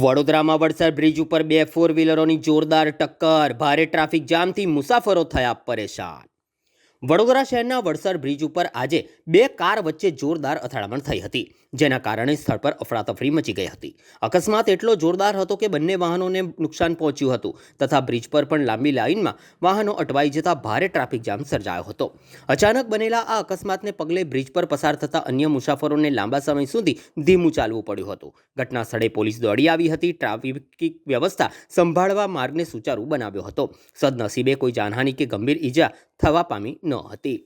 વડોદરામાં વડસર બ્રિજ ઉપર બે ફોર વ્હીલરોની જોરદાર ટક્કર. ભારે ટ્રાફિક જામથી મુસાફરો થયા પરેશાન. વડોદરા શહેરના વડસર બ્રિજ ઉપર આજે બે કાર વચ્ચે જોરદાર અથડામણ થઈ હતી, જેના કારણે સ્થળ પર અફરાતફરી મચી ગઈ હતી. અકસ્માત એટલો જોરદાર હતો કે બંને વાહનોને નુકસાન પહોંચ્યું હતું, તથા બ્રિજ પર પણ લાંબી લાઇનમાં વાહનો અટવાઈ જતા ભારે ટ્રાફિક જામ સર્જાયો હતો. અચાનક બનેલા આ અકસ્માતને પગલે બ્રિજ પર પસાર થતા અન્ય મુસાફરોને લાંબા સમય સુધી ધીમું ચાલવું પડ્યું હતું. ઘટના સ્થળે પોલીસ દોડી આવી હતી, ટ્રાફિક વ્યવસ્થા સંભાળવા માર્ગને સુચારુ બનાવ્યો હતો. સદનસીબે કોઈ જાનહાનિ કે ગંભીર ઈજા થવા પામી ન હતી.